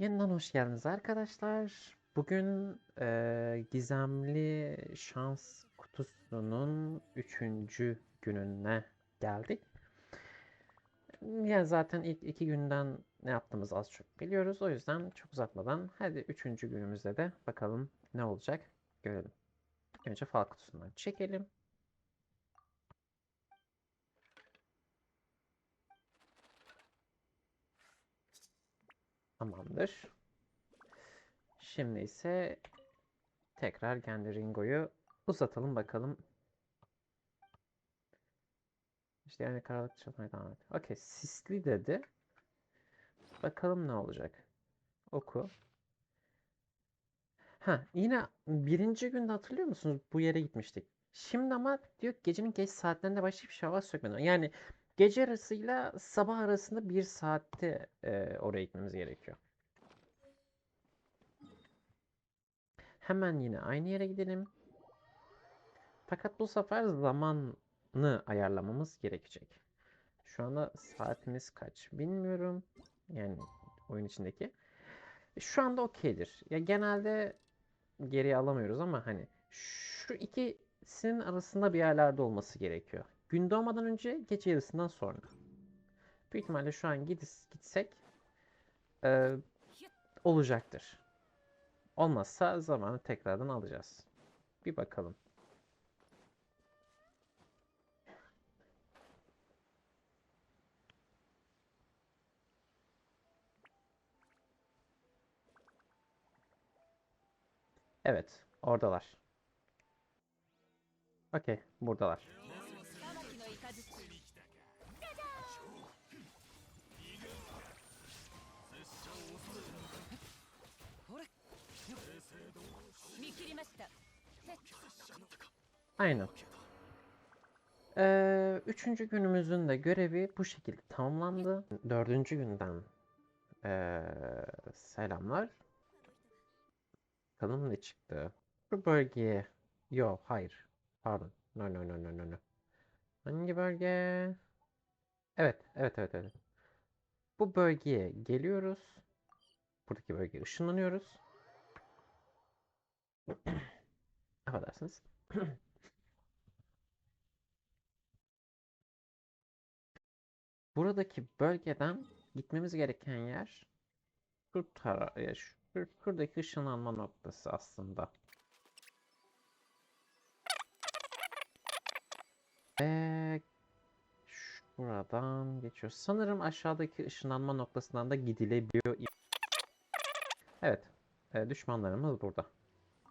Yeniden hoş geldiniz arkadaşlar. Bugün eee, gizemli şans kutusunun üçüncü gününe geldik. Yani zaten ilk iki günden ne yaptığımızı az çok biliyoruz. O yüzden çok uzatmadan hadi üçüncü günümüzde de bakalım ne olacak görelim. Önce fal kutusundan çekelim. Tamamdır. Şimdi ise tekrar kendi Ringo'yu uzatalım bakalım. İşte yani karalık çatmaya devam et. Okey, sisli dedi. Bakalım ne olacak. Oku. Ha, yine birinci günde hatırlıyor musunuz? Bu yere gitmiştik. Şimdi ama diyor gecenin geç saatlerinde başlayıp şava sökmeden. Yani gece arasıyla sabah arasında bir saatte e, oraya gitmemiz gerekiyor. Hemen yine aynı yere gidelim. Fakat bu sefer zamanı ayarlamamız gerekecek. Şu anda saatimiz kaç bilmiyorum. Yani oyun içindeki. Şu anda okeydir. Ya genelde geriye alamıyoruz ama hani şu ikisinin arasında bir yerlerde olması gerekiyor. Gün doğmadan önce gece yarısından sonra. Büyük ihtimalle şu an gidis, gitsek e, olacaktır. Olmazsa zamanı tekrardan alacağız. Bir bakalım. Evet, oradalar. Okey, buradalar. Aynen. Ee, üçüncü günümüzün de görevi bu şekilde tamamlandı. Dördüncü günden ee, selamlar. Bakalım ne çıktı? Bu bölgeye... Yok, hayır. Pardon. No, no, no, no, no, no. Hangi bölge? Evet, evet, evet, evet. Bu bölgeye geliyoruz. Buradaki bölgeye ışınlanıyoruz. Affedersiniz. Buradaki bölgeden gitmemiz gereken yer şu tara ya şu, şuradaki ışınlanma noktası aslında. Ve şuradan geçiyor. Sanırım aşağıdaki ışınlanma noktasından da gidilebiliyor. Evet. e, düşmanlarımız burada.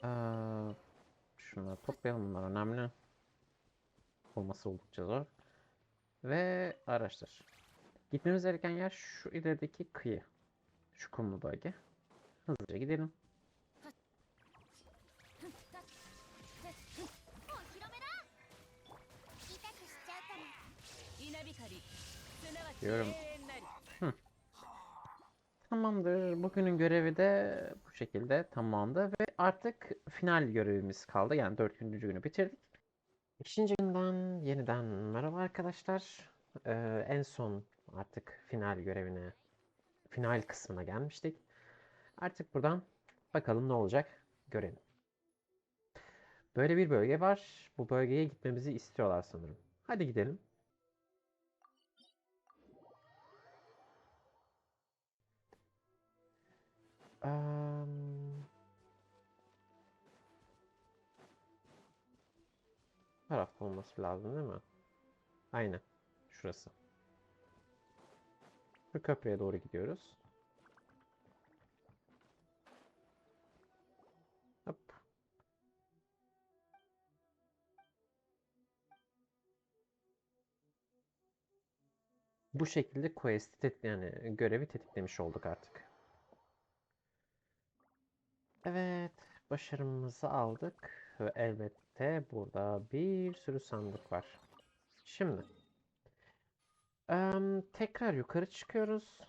Ee, şunları toplayalım bunlar önemli. Olması oldukça zor. Ve araştır. Gitmemiz gereken yer şu ilerideki kıyı. Şu kumlu bölge. Hızlıca gidelim. Diyorum Tamamdır. Bugünün görevi de bu şekilde tamamdı ve artık final görevimiz kaldı. Yani dördüncü günü bitirdik. İkinci günden yeniden merhaba arkadaşlar. Ee, en son artık final görevine, final kısmına gelmiştik. Artık buradan bakalım ne olacak görelim. Böyle bir bölge var. Bu bölgeye gitmemizi istiyorlar sanırım. Hadi gidelim. Em, tarafta olması lazım değil mi? Aynen. Şurası. Şu köprüye doğru gidiyoruz. Hop. Bu şekilde quest'i yani görevi tetiklemiş olduk artık. Evet, başarımızı aldık ve elbette burada bir sürü sandık var. Şimdi tekrar yukarı çıkıyoruz.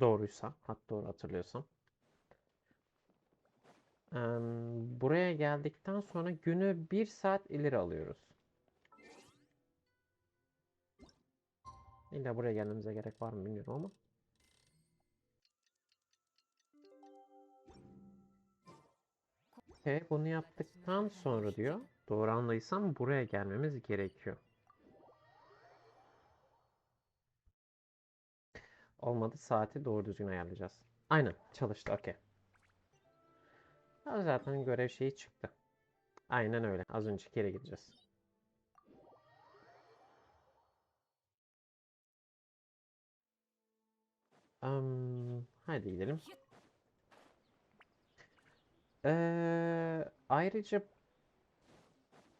Doğruysa, hat doğru hatırlıyorsam. Buraya geldikten sonra günü bir saat ileri alıyoruz. İlla buraya gelmemize gerek var mı bilmiyorum ama. Okey, bunu yaptıktan sonra diyor. Doğru anladıysam buraya gelmemiz gerekiyor. Olmadı saati doğru düzgün ayarlayacağız. Aynen çalıştı okey. Zaten görev şeyi çıktı. Aynen öyle. Az önceki yere gideceğiz. Am, hadi gidelim. Ee, ayrıca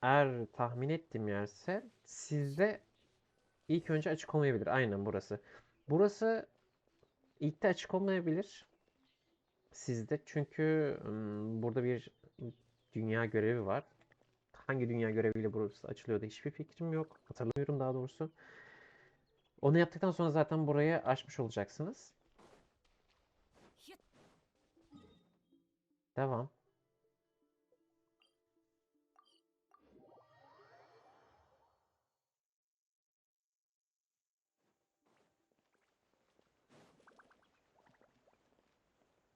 eğer tahmin ettiğim yerse sizde ilk önce açık olmayabilir. Aynen burası. Burası ilk de açık olmayabilir sizde çünkü burada bir dünya görevi var. Hangi dünya göreviyle burası açılıyordu hiçbir fikrim yok. Hatırlamıyorum daha doğrusu. Onu yaptıktan sonra zaten burayı açmış olacaksınız. Devam.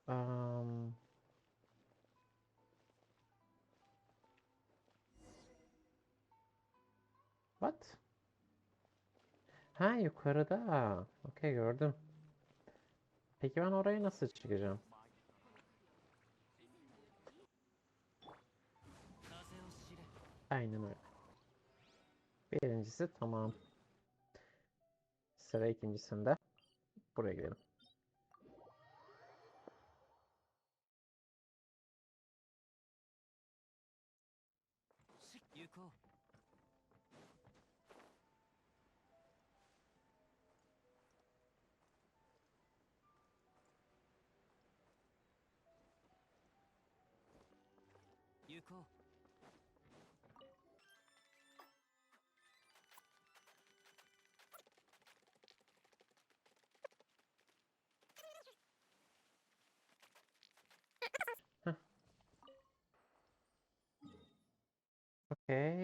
Am, what? Ha yukarıda. Okey gördüm. Peki ben oraya nasıl çıkacağım? Aynen öyle. Birincisi tamam. Sıra ikincisinde. Buraya gidelim.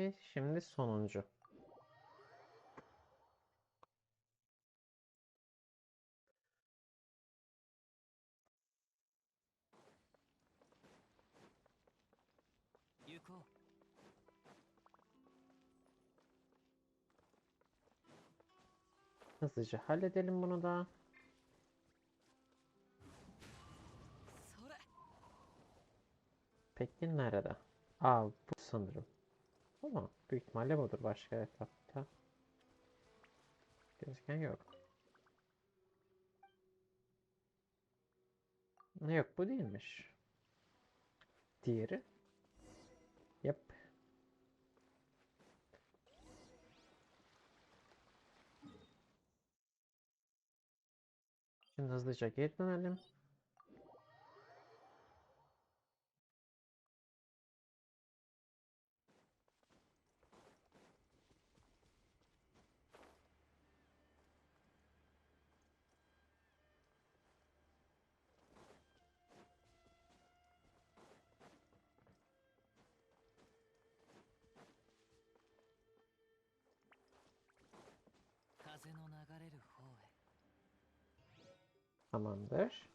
birinci, şimdi sonuncu. Hızlıca halledelim bunu da. Peki nerede? Aa bu sanırım. Ama büyük ihtimalle budur başka etapta. Gözüken yok. Ne yok bu değilmiş. Diğeri. Yep. Şimdi hızlıca geri dönelim. “ Tamamdır.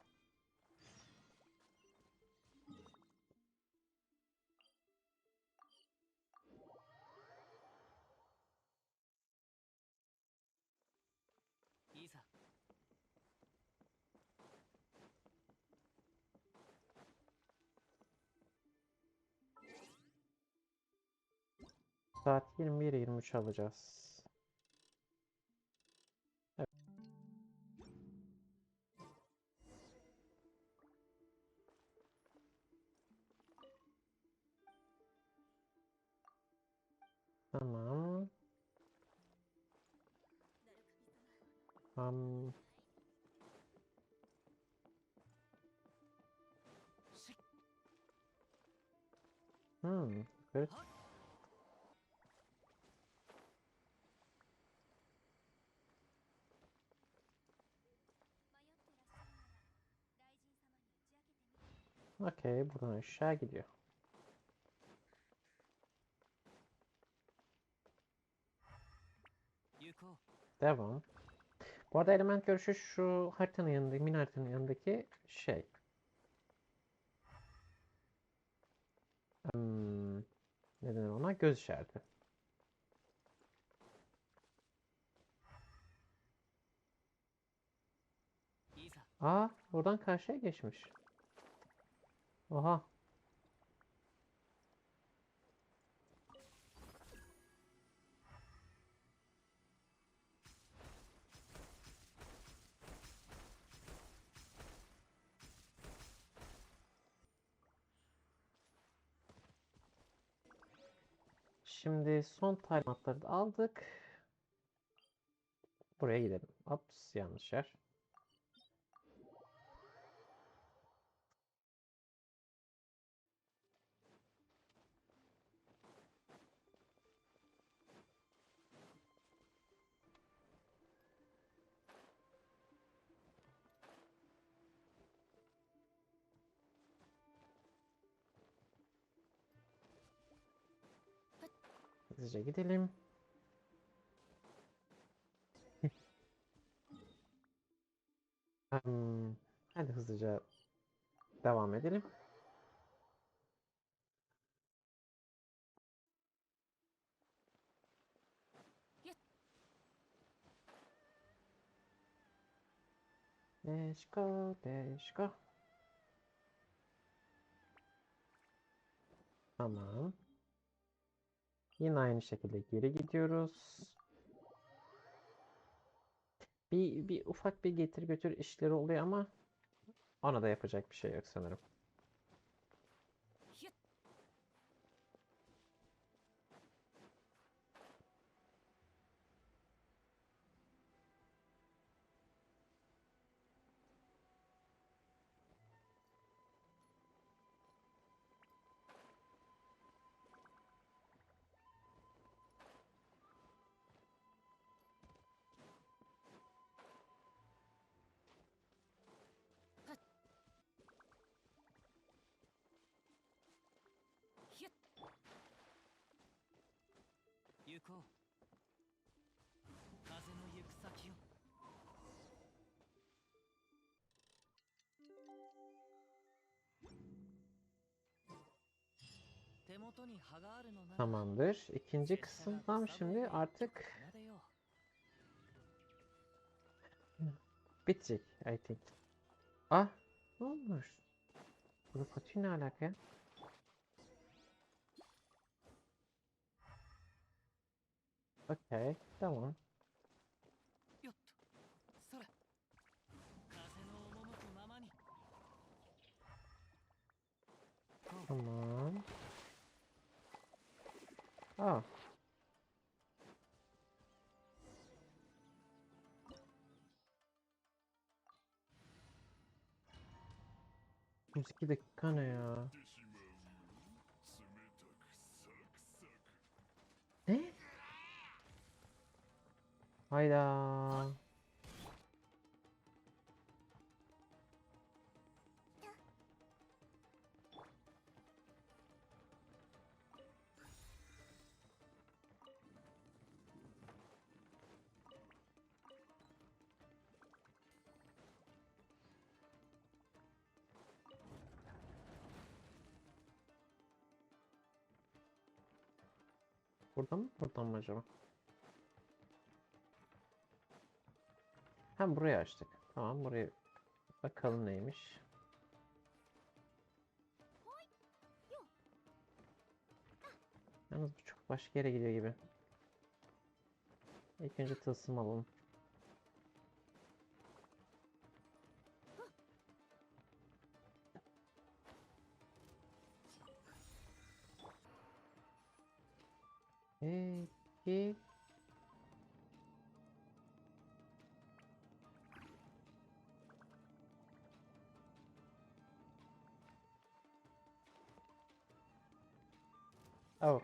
Saat 21.23 alacağız. Um... Hmm, good. Okay, buradan aşağı you. Devon. Bu arada element görüşü şu haritanın yanındaki, mini haritanın yanındaki şey. Hmm, ne denir ona? Göz işareti. Aa, buradan karşıya geçmiş. Oha. Şimdi son talimatları da aldık. Buraya gidelim. Ops, yanlış yer. Hızlıca gidelim. Hmm, hadi hızlıca devam edelim. Let's go. Tamam. Yine aynı şekilde geri gidiyoruz. Bir, bir ufak bir getir götür işleri oluyor ama ona da yapacak bir şey yok sanırım. 行こう風の行く先を手元に葉があるのなら Tamamdır. İkinci 拙者が kısımdan 草 şimdi 笛で artık 奏でよう bitecek I think. Ah ne olmuş? Bu Fatih ne alaka ya? Okay, that one. Come on. Ah. Oh. Müzik de kana ya. Hayda. Buradan mı? Buradan mı acaba? Hem burayı açtık. Tamam burayı bakalım neymiş. Yalnız bu çok başka yere gidiyor gibi. İlk önce tılsım alalım. Peki. Oh.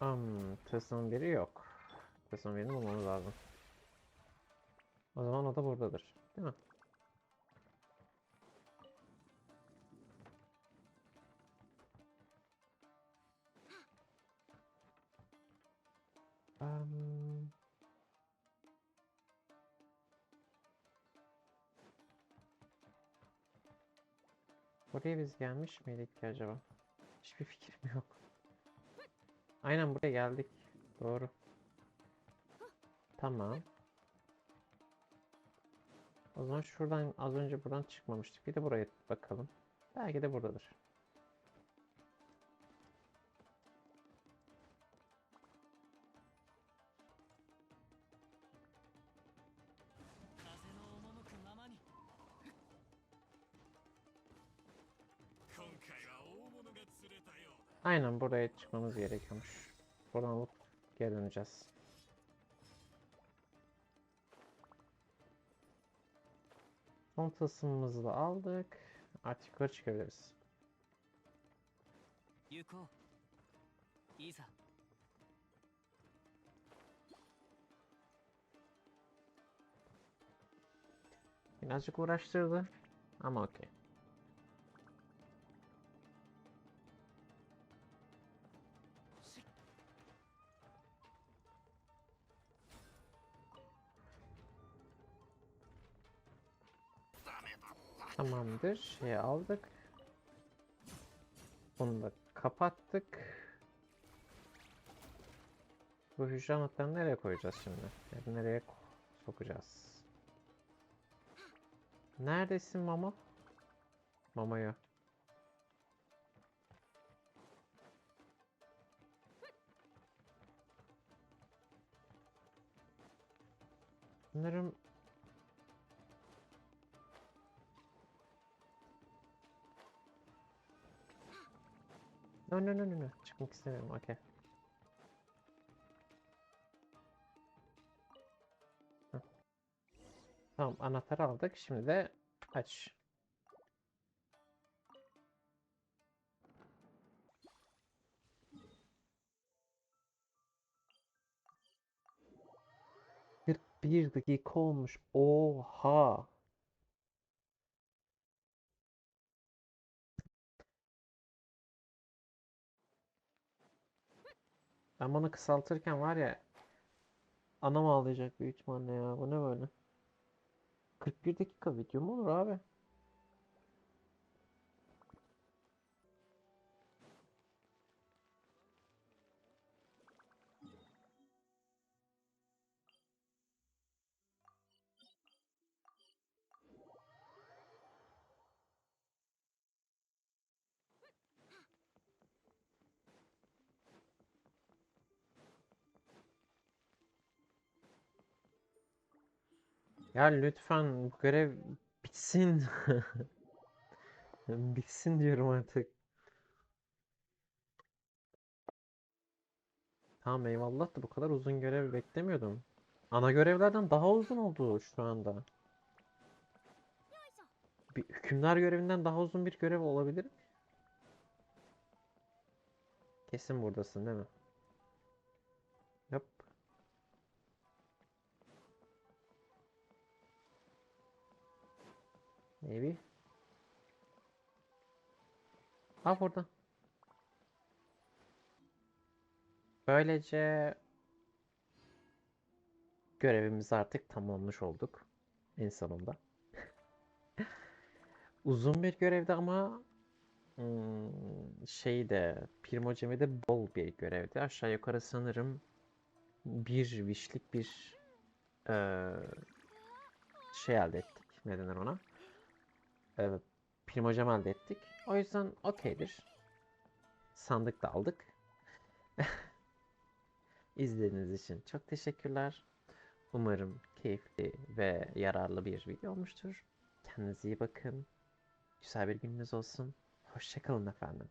Um, Tesla'nın biri yok. Tesla'nın birini bulmamız lazım. O zaman o da buradadır. Değil mi? Um, Buraya biz gelmiş miydik ki acaba? Hiçbir fikrim yok. Aynen buraya geldik. Doğru. Tamam. O zaman şuradan az önce buradan çıkmamıştık. Bir de buraya bakalım. Belki de buradadır. Aynen buraya çıkmamız gerekiyormuş. Buradan alıp geri döneceğiz. Son tasımımızı da aldık. Artık yukarı çıkabiliriz. Yuko. İza. Birazcık uğraştırdı. Ama okey. Tamamdır. Şeyi aldık. Bunu da kapattık. Bu hücre anahtarını nereye koyacağız şimdi? Yani nereye sokacağız? Neredesin mama? Mamaya. Sanırım No no no no no. Çıkmak istemiyorum. Okey. Tamam anahtarı aldık. Şimdi de aç. Bir dakika olmuş. Oha. Ben bunu kısaltırken var ya anam ağlayacak büyük ihtimalle ya. Bu ne böyle? 41 dakika video mu olur abi? Ya lütfen bu görev bitsin. Bitsin diyorum artık. Tamam eyvallah da bu kadar uzun görev beklemiyordum. Ana görevlerden daha uzun oldu şu anda. Bir hükümdar görevinden daha uzun bir görev olabilir? Kesin buradasın değil mi? Maybe. Ha burada. Böylece görevimizi artık tamamlamış olduk. En sonunda. Uzun bir görevdi ama hmm, şey de Primocemi de bol bir görevdi. Aşağı yukarı sanırım bir vişlik bir eee, şey elde ettik. Ne denir ona? Evet, primocem elde ettik. O yüzden okeydir. Sandık da aldık. İzlediğiniz için çok teşekkürler. Umarım keyifli ve yararlı bir video olmuştur. Kendinize iyi bakın. Güzel bir gününüz olsun. Hoşçakalın efendim.